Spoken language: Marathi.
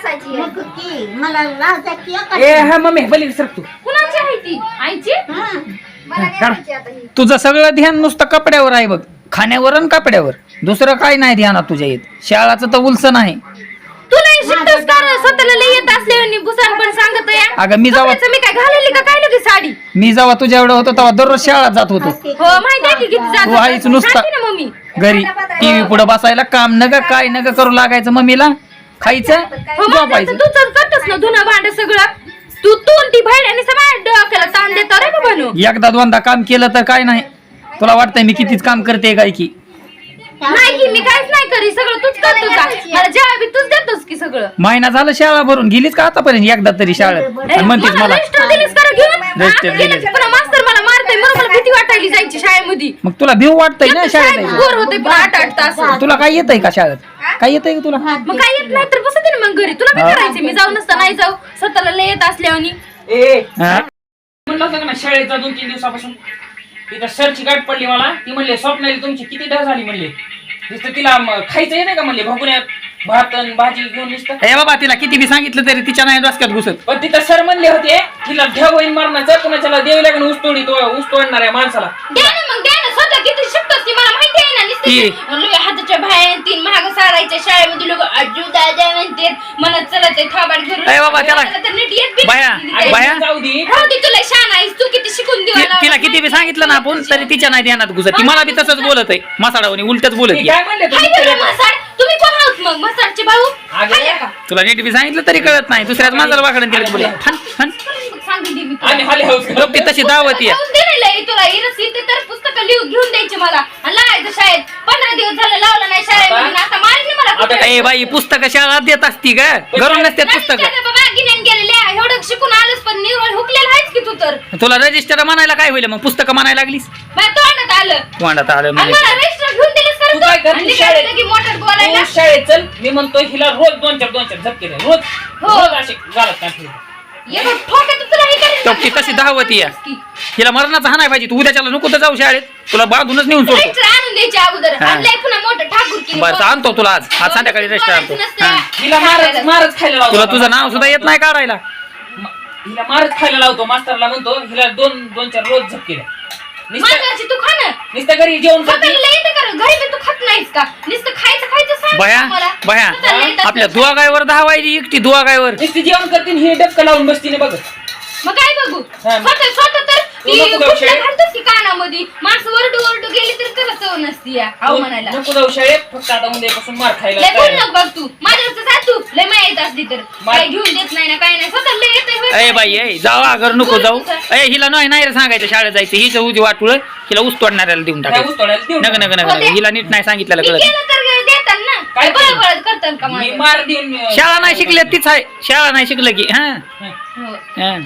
असायची मग की मला लाजाची ए हा मम्मी बली सर तू. कुणाची आहे ती? आईची? मला नाही काढ. माहिती आता ही. तुझं सगळं ध्यान नुसतं कपड्यावर आहे बघ. खाण्यावर आणि कपड्यावर. दुसरं काय नाही ध्यानात तुझ्या येत. शाळाचं तर उलस नाही. तू नाही शिकतोस का? रे? स्वतःला येत असल्याने भुसान पण सांगत अगं मी कपड्याचं मी काय घालवली का? काय लगेच साडी? मी जेव्हा तुझ्या एवढं होतो तेव्हा दररोज शाळेत जात होतो. हो माहिती आहे की किती जात तू आहेच नुसता. ना मम्मी. घरी टीव्ही पुढे बसायला काम नग काय नग करू लागायचं मम्मीला? खायचं? हो झोपायचं करतोस ना धुणं भांड सगळं. तू तू आणि ती बाहेर आणि सगळ्या डोक्याला ताण देतो रे का बनू एकदा दोनदा काम केलं तर काय नाही. तुला वाटतंय मी कितीच काम करते काय की? नाही की मी काहीच नाही करी सगळं तूच करतो का मला जेव्हा बी तूच देतोस की सगळं. महिना झालं शाळा भरून. गेलीच का आतापर्यंत? एकदा तरी शाळेत. आणि म्हणतेस मला रजिस्टर दिलीस का रे घेऊन? हा? रजिस्टर गेलं दिलं. की पुन्हा मास्तर मला मारतोय. म्हणून मला भीती वाटायली जायची शाळेमध्ये. मग तुला भिव वाटतंय ना शाळेत होते पुन्हा आठ आठ तास. तुला काय येतंय का शाळेत? काय येतंय का तुला? मग काय येत नाही तर बसते ना मग घरी. तुला काय हा. करायचं मी जाऊ नसता नाही जाऊ. स्वतःला लय येत असल्यावानी ए हा? म्हणलं होतं का ना जा दोन तीन दिवसापासून तिथं सरची गाठ पडली मला. ती म्हणले स्वप्नाली तुमची किती ढ झाली? म्हणले. नुसतं तिला म- खायचं येते का म्हणले भगुन्यात भात अन भाजी घेऊन नुसतं. ए बाबा तिला किती बी सांगितलं तरी तिच्या नाही डोसक्यात घुसत. पण तिथं सर म्हणले होते तिला ढग होईन मारण्याचं कुणाच्याला देवी लागेल ऊस तोडी तो ऊस तोडणाऱ्या माणसाला. द्या ना मग द्या ना. स्वतः किती शिकतोस की मला माहिती आहे ना. ती- नुसते तीन महाग सारायच्या शाळेमध्ये लोक दादा म्हणते आहे थोबाड घेऊन ए बाबा, त्याला- मला तर नीट येत बी बाया, नाही. बाया. जाऊ दे. राहू दे तुला शान आहेस तू किती शिकून ति- तिला किती बी सांगितलं ना आपण तरी तिच्या नाही ध्यानात घुसत. ती मला बी तसंच बोलत आहे मसाडावणी उलटच बोलत आहे. काय म्हणले हाय तुम्ही कोण आहोत मग? मसाडचे भाऊ? अगं. हाय का? तुला नीट बी सांगितलं तरी कळत नाही. दुसऱ्याच माझा वाकडन तिला बोल हन हन. मग सांगते दे मी तुला. आम्ही हाले हाऊस लोक ती तशी दावती आहे तुला इरस इथे तर पुस्तकं लिहून घेऊन द्यायचे मला. आणि लावायचं शाळेत. पंधरा दिवस झालं लावलं नाही शाळेमध्ये आणि आता मारली मला आता कुठे. ए बाई पुस्तक शाळात देत असती का? घरून नसतात नाही पुस्तक. बाबा गिन्यान गेलेले आहे. एवढं शिकून आलोस पण निवड हुकलेलं आहेस की तू तर? तुला रजिस्टर म्हणायला काय होईल? मग पुस्तकं म्हणायला लागलीस? माझ्या तोंडात आलं. वांडात आलं आणि म्हणजे मला रजिस्टर घेऊन दिलीस तू का काय तू? करते आणि शाळेत? निघायचं की मोटर बोलायला. तू शाळेत चल. मी म्हणतो हिला रोज दोन चार दोन चार झपके दे. रोज. हो. रोज असे घालत नाही ये बघ, तो तशी दहावती. हिला मरणाचा हाणाय पाहिजे. तू उद्याच्याला नको तर जाऊ शाळेत. तुला बांधूनच नेऊन सोडतो. रजिस्टर आणून द्यायचे अगोदर. हा. आणलंय पुन्हा मोठं ठाकूर की बरं आणतो तुला आज. आज संध्याकाळी रजिस्टर आणतो. हा. हिला मारच मारच खायला लावतो. तुला तुझं नाव सुद्धा येत नाही काढायला. म- हिला मारच खायला लावतो. मास्तरला म्हणतो हिला दोन दोन चार रोज झपके द्या नुसतं माझ्याची तू खा ना. नुसतं घरी जेवण करते. स्वतःला लय येतं का रे? घरी बी तू खात नाहीस का? नुसतं खायचं खायचं सांग बया मला. बया स्वतःला येत आपल्या. दुवा गायवर दहावायची एकटी दुवा गायवर. नुसती जेवण करते आणि ही डबका लावून बसतीने बघ. मग काय बघू? हा. स्वतः स्वतः तर तू नको जाऊ कुठलं शाळेत. घालतोस की कानामध्ये? माणसं वरडू वरडू गेली तर त्याला चव नसती या? आव म्हणायला. नको जाऊ शाळेत. फक्त आता उद्यापासून मार खायला लय बोल तयार. नको बघ तू. माझ्या जा तू. लय माया येत असली तर. मा- काय घेऊन देत नाही ना काय नाही. स्वतः लय येतंय ए बाई ए जावा घर नको जाऊ. ए हिला नाही नाही रे सांगायचं शाळेत जायचं. हिचं उजी वाटुळ हिला ऊस तोडणाऱ्याला देऊन काय टाकायचं. देऊ नग नग नग हो. हिला नीट नाही सांगितलेलं मी कळत. केलं तर देतात ना. काय काय केलं? बळबळ करतात का मी माझं? मार देईन शाळा नाही शिकले तीच आहे. शाळा नाही शिकलं की. हो. हा.